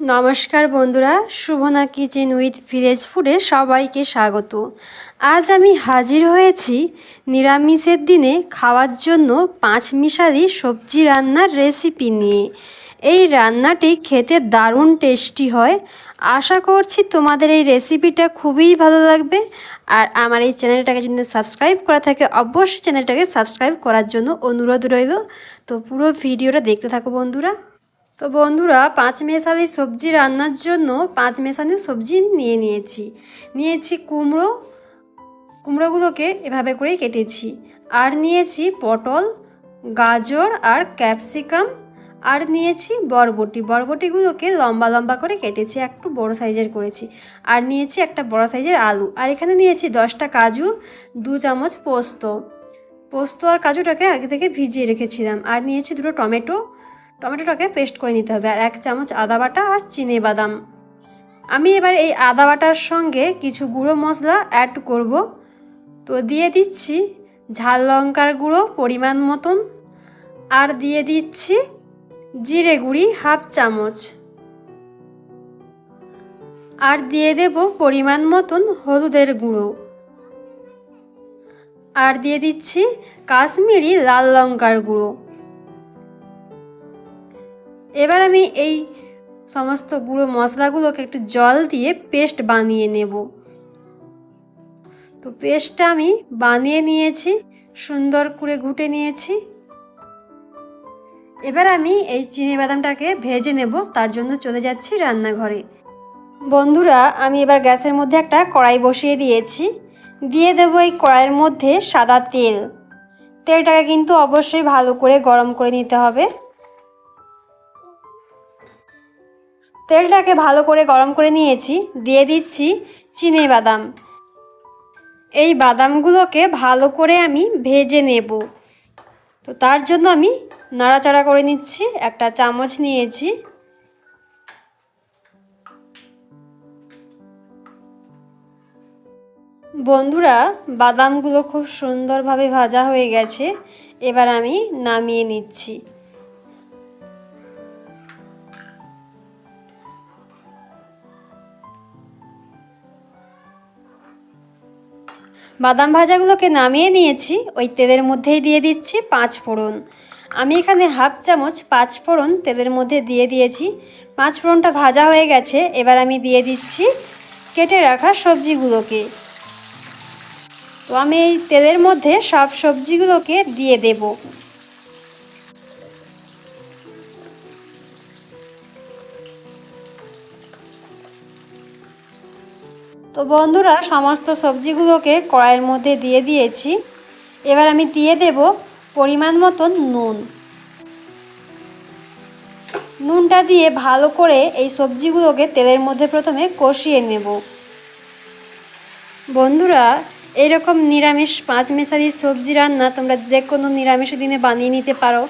নমস্কার বন্ধুরা, Shubhna kitchen with village ফুডে সবাইকে স্বাগত। আজ আমি হাজির হয়েছি নিরামিষের দিনে খাওয়ার জন্য পাঁচ মিশালি সবজি রান্নার রেসিপি নিয়ে। এই রান্নাটি খেতে দারুণ টেস্টি হয়। আশা করছি তোমাদের এই রেসিপিটা খুবই ভালো লাগবে। আর আমার এই চ্যানেলটাকে যদি সাবস্ক্রাইব করা থাকে, অবশ্যই চ্যানেলটাকে সাবস্ক্রাইব করার জন্য অনুরোধ রইল। তো পুরো ভিডিওটা দেখতে থাকো বন্ধুরা। তো বন্ধুরা, পাঁচ মেশালি সবজি রান্নার জন্য পাঁচ মেশালি সবজি নিয়ে নিয়েছি। নিয়েছি কুমড়ো, কুমড়োগুলোকে এভাবে করেই কেটেছি। আর নিয়েছি পটল, গাজর আর ক্যাপসিকাম। আর নিয়েছি বরবটি। বরবটিগুলোকে লম্বা লম্বা করে কেটেছি, একটু বড় সাইজের করেছি। আর নিয়েছি একটা বড় সাইজের আলু। আর এখানে নিয়েছি দশটা কাজু, দু চামচ পোস্ত। পোস্ত আর কাজুটাকে আগে থেকে ভিজিয়ে রেখেছিলাম। আর নিয়েছি দুটো টমেটো টমেটোটাকে পেস্ট করে নিতে হবে, আর এক চামচ আদা বাটা আর চিনি বাদাম। আমি এবার এই আদা বাটার সঙ্গে কিছু গুঁড়ো মশলা অ্যাড করব। তো দিয়ে দিচ্ছি ঝাল লঙ্কার গুঁড়ো পরিমাণ মতন, আর দিয়ে দিচ্ছি জিরে গুঁড়ি হাফ চামচ। আর দিয়ে দেব পরিমাণ মতন হলুদের গুঁড়ো। আর দিয়ে দিচ্ছি কাশ্মীরি লাল লঙ্কার গুঁড়ো। এবার আমি এই সমস্ত গুঁড়ো মশলাগুলোকে একটু জল দিয়ে পেস্ট বানিয়ে নেব। তো পেস্টটা আমি বানিয়ে নিয়েছি, সুন্দর করে ঘুটে নিয়েছি। এবার আমি এই চিনি বাদামটাকে ভেজে নেব, তার জন্য চলে যাচ্ছি রান্নাঘরে। বন্ধুরা, আমি এবার গ্যাসের মধ্যে একটা কড়াই বসিয়ে দিয়েছি। দিয়ে দেবো এই কড়াইয়ের মধ্যে সাদা তেল। তেলটাকে কিন্তু অবশ্যই ভালো করে গরম করে নিতে হবে। তেলটাকে ভালো করে গরম করে নিয়েছি, দিয়ে দিচ্ছি চিনে বাদাম। এই বাদামগুলোকে ভালো করে আমি ভেজে নেব। তো তার জন্য আমি নাড়াচাড়া করে নিচ্ছি, একটা চামচ নিয়েছি। বন্ধুরা, বাদামগুলো খুব সুন্দরভাবে ভাজা হয়ে গেছে, এবার আমি নামিয়ে নিচ্ছি। বাদাম ভাজাগুলোকে নামিয়ে নিয়েছি, ওই তেলের মধ্যেই দিয়ে দিচ্ছি পাঁচ ফোড়ন। আমি এখানে হাফ চামচ পাঁচ ফোড়ন তেলের মধ্যে দিয়ে দিয়েছি। পাঁচ ফোড়নটা ভাজা হয়ে গেছে, এবার আমি দিয়ে দিচ্ছি কেটে রাখা সবজিগুলোকে। তো আমি এই তেলের মধ্যে সব সবজিগুলোকে দিয়ে দেব। তো বন্ধুরা, সমস্ত সবজিগুলোকে কড়াইয়ের মধ্যে দিয়ে দিয়েছি। এবার আমি দিয়ে দেব পরিমাণ মতন নুন। নুনটা দিয়ে ভালো করে এই সবজিগুলোকে তেলের মধ্যে প্রথমে কষিয়ে নেব। বন্ধুরা, এরকম নিরামিষ পাঁচ মেশালি সবজি রান্না তোমরা যে কোনো নিরামিষ দিনে বানিয়ে নিতে পারো,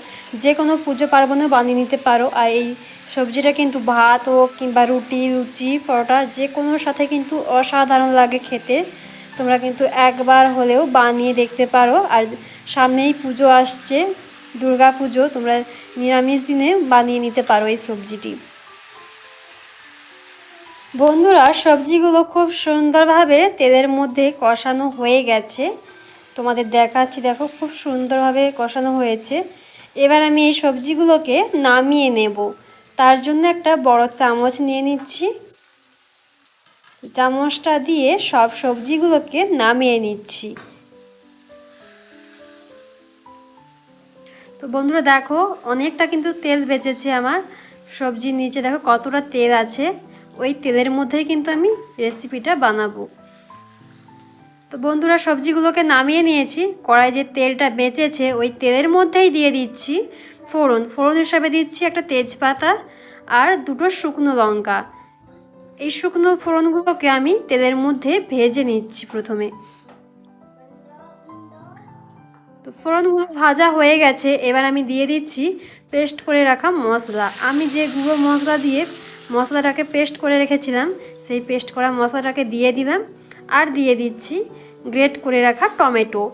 যে কোনো পুজো পার্বণেও বানিয়ে নিতে পারো, আর এই সবজিটা কিন্তু ভাত হোক কিংবা রুটি, লুচি, পরোটা যে কোনোর সাথে কিন্তু অসাধারণ লাগে খেতে। তোমরা কিন্তু একবার হলেও বানিয়ে দেখতে পারো। আর সামনেই পুজো আসছে, দুর্গা পুজো, তোমরা নিরামিষ দিনে বানিয়ে নিতে পারো এই সবজিটি। বন্ধুরা, সবজিগুলো খুব সুন্দরভাবে তেলের মধ্যে কষানো হয়ে গেছে। তোমাদের দেখাচ্ছি, দেখো খুব সুন্দরভাবে কষানো হয়েছে। এবার আমি এই সবজিগুলোকে নামিয়ে নেব। তার জন্য একটা বড় চামচ নিয়ে নিচ্ছি। চামচটা দিয়ে সব সবজিগুলোকে নামিয়ে নিচ্ছি। তো বন্ধুরা দেখো, অনেকটা কিন্তু তেল বেঁচেছে আমার। সবজির নিচে দেখো কতটা তেল আছে। ওই তেলের মধ্যেই কিন্তু আমি রেসিপিটা বানাবো। তো বন্ধুরা, সবজিগুলোকে নামিয়ে নিয়েছি। কড়াই যে তেলটা বেঁচেছে, ওই তেলের মধ্যেই দিয়ে দিচ্ছি। ফোড়ন ফোড়ন হিসাবে দিচ্ছি একটা তেজপাতা আর দুটো শুকনো লঙ্কা। এই শুকনো ফোড়নগুলোকে আমি তেলের মধ্যে ভেজে নিচ্ছি প্রথমে। তো ফোড়নগুলো ভাজা হয়ে গেছে, এবার আমি দিয়ে দিচ্ছি পেস্ট করে রাখা মশলা। আমি যে গুঁড়ো মশলা দিয়ে মশলাটাকে পেস্ট করে রেখেছিলাম, সেই পেস্ট করা মশলাটাকে দিয়ে দিলাম আর দিয়ে দিচ্ছি গ্রেট করে রাখা টমেটো।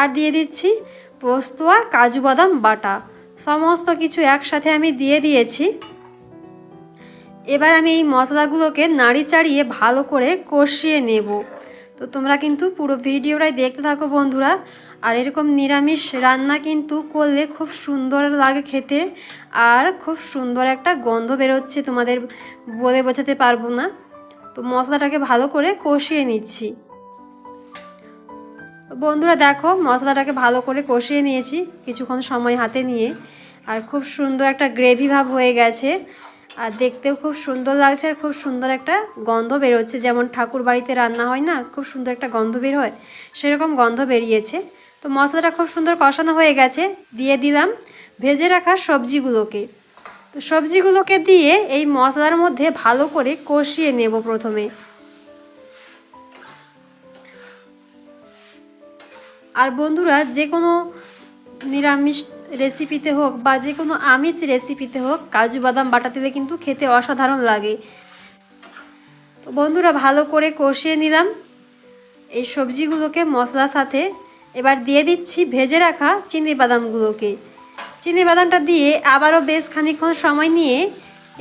আর দিয়ে দিচ্ছি পোস্ত আর কাজু বাদাম বাটা। সমস্ত কিছু একসাথে আমি দিয়ে দিয়েছি। এবার আমি এই মশলাগুলোকে নাড়ি চাড়িয়ে ভালো করে কষিয়ে নেব। তো তোমরা কিন্তু পুরো ভিডিওটাই দেখতে থাকো বন্ধুরা। আর এরকম নিরামিষ রান্না কিন্তু করলে খুব সুন্দর লাগে খেতে। আর খুব সুন্দর একটা গন্ধ বেরোচ্ছে তোমাদের বলে বোঝাতে পারব না। তো মশলাটাকে ভালো করে কষিয়ে নিচ্ছি। বন্ধুরা দেখো, মশলাটাকে ভালো করে কষিয়ে নিয়েছি কিছুক্ষণ সময় হাতে নিয়ে। আর খুব সুন্দর একটা গ্রেভি ভাব হয়ে গেছে। আর দেখতেও খুব সুন্দর লাগছে আর খুব সুন্দর একটা গন্ধ বেরোচ্ছে। যেমন ঠাকুর বাড়িতে রান্না হয় না, খুব সুন্দর একটা গন্ধ বের হয়, সেরকম গন্ধ বেরিয়েছে। তো মশলাটা খুব সুন্দর কষানো হয়ে গেছে, দিয়ে দিলাম ভেজে রাখা সবজিগুলোকে। তো সবজিগুলোকে দিয়ে এই মশলার মধ্যে ভালো করে কষিয়ে নেব প্রথমে। আর বন্ধুরা, যে কোনো নিরামিষ রেসিপিতে হোক বা যে কোনো আমিষ রেসিপিতে হোক, কাজু বাদাম বাটা দিলে কিন্তু খেতে অসাধারণ লাগে। তো বন্ধুরা, ভালো করে কষিয়ে নিলাম। এই সবজিগুলোকে মশলার সাথে এবার দিয়ে দিচ্ছি ভেজে রাখা চিনি বাদামগুলোকে। চিনি বাদামটা দিয়ে আবারও বেশ খানিকক্ষণ সময় নিয়ে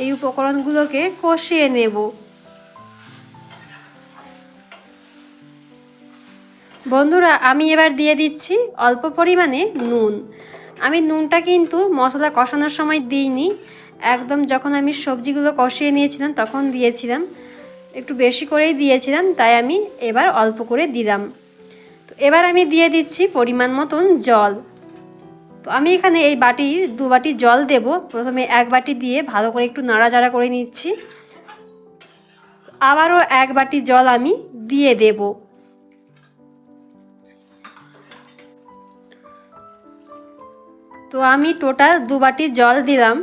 এই উপকরণগুলোকে কষিয়ে নেব। বন্ধুরা, আমি এবার দিয়ে দিচ্ছি অল্প পরিমাণে নুন। আমি নুনটা কিন্তু মশলা কষানোর সময় দিইনি। একদম যখন আমি সবজিগুলো কষিয়ে নিয়েছিলাম, তখন দিয়েছিলাম। একটু বেশি করেই দিয়েছিলাম, তাই আমি এবার অল্প করে দিলাম। তো এবার আমি দিয়ে দিচ্ছি পরিমাণ মতন জল। তো আমি এখানে এই বাটির দু বাটি জল দেব। প্রথমে এক বাটি দিয়ে ভালো করে একটু নাড়াচাড়া করে নিচ্ছি। আবারও এক বাটি জল আমি দিয়ে দেবো। তো আমি টোটাল দু বাটি জল দিলাম।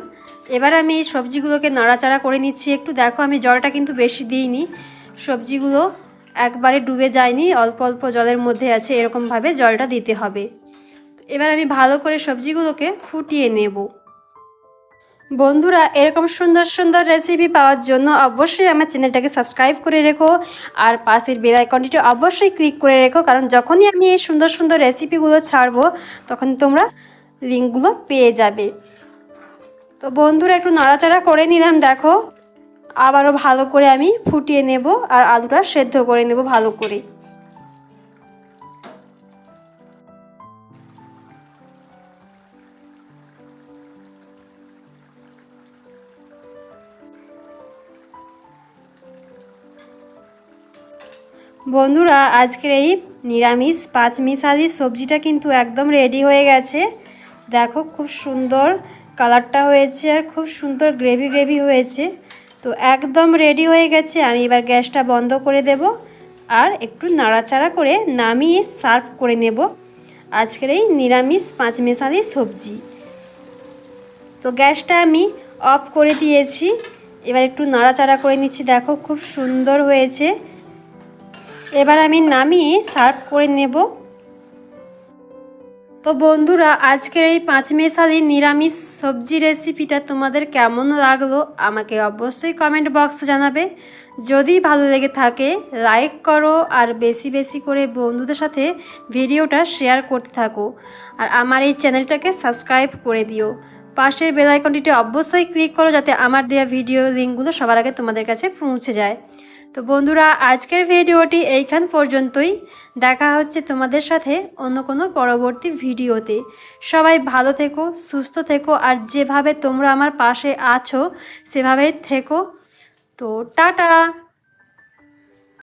এবার আমি এই সবজিগুলোকে নাড়াচাড়া করে নিচ্ছি। একটু দেখো, আমি জলটা কিন্তু বেশি দিইনি। সবজিগুলো একবারে ডুবে যায়নি, অল্প অল্প জলের মধ্যে আছে, এরকমভাবে জলটা দিতে হবে। এবার আমি ভালো করে সবজিগুলোকে ফুটিয়ে নেব। বন্ধুরা, এরকম সুন্দর সুন্দর রেসিপি পাওয়ার জন্য অবশ্যই আমার চ্যানেলটাকে সাবস্ক্রাইব করে রেখো আর পাশের বেল আইকনটিতে অবশ্যই ক্লিক করে রেখো, কারণ যখনই আমি এই সুন্দর সুন্দর রেসিপিগুলো ছাড়বো, তখন তোমরা লিঙ্কগুলো পেয়ে যাবে। তো বন্ধুরা একটু নাড়াচাড়া করে নিলাম, দেখো। আবারও ভালো করে আমি ফুটিয়ে নেব আর আলুটা সেদ্ধ করে নেব ভালো করে। বন্ধুরা, আজকের এই নিরামিষ পাঁচ মিশালি সবজিটা কিন্তু একদম রেডি হয়ে গেছে। দেখো খুব সুন্দর কালারটা হয়েছে আর খুব সুন্দর গ্রেভি গ্রেভি হয়েছে। তো একদম রেডি হয়ে গেছে। আমি এবার গ্যাসটা বন্ধ করে দেব আর একটু নাড়াচাড়া করে নামিয়ে সার্ভ করে নেব আজকের এই নিরামিষ পাঁচমেশালি সবজি। তো গ্যাসটা আমি অফ করে দিয়েছি। এবার একটু নাড়াচাড়া করে নিচ্ছি। দেখো খুব সুন্দর হয়েছে। এবার আমি নামিয়ে সার্ভ করে নেব। তো বন্ধুরা, আজকের এই পাঁচ মেশালি নিরামিষ সবজি রেসিপিটা তোমাদের কেমন লাগল আমাকে অবশ্যই কমেন্ট বক্সে জানাবে। যদি ভালো লেগে থাকে লাইক করো আর বেশি বেশি করে বন্ধুদের সাথে ভিডিওটা শেয়ার করতে থাকো। আর আমার এই চ্যানেলটাকে সাবস্ক্রাইব করে দিও। পাশের বেলাইকনটিতে অবশ্যই ক্লিক করো যাতে আমার দেওয়া ভিডিও লিঙ্কগুলো সবার আগে তোমাদের কাছে পৌঁছে যায়। তো বন্ধুরা, আজকের ভিডিওটি এইখান পর্যন্তই। দেখা হচ্ছে তোমাদের সাথে অন্য কোনো পরবর্তী ভিডিওতে। সবাই ভালো থেকো, সুস্থ থেকো, আর যেভাবে তোমরা আমার পাশে আছো, সেভাবেই থেকো। তো টাটা!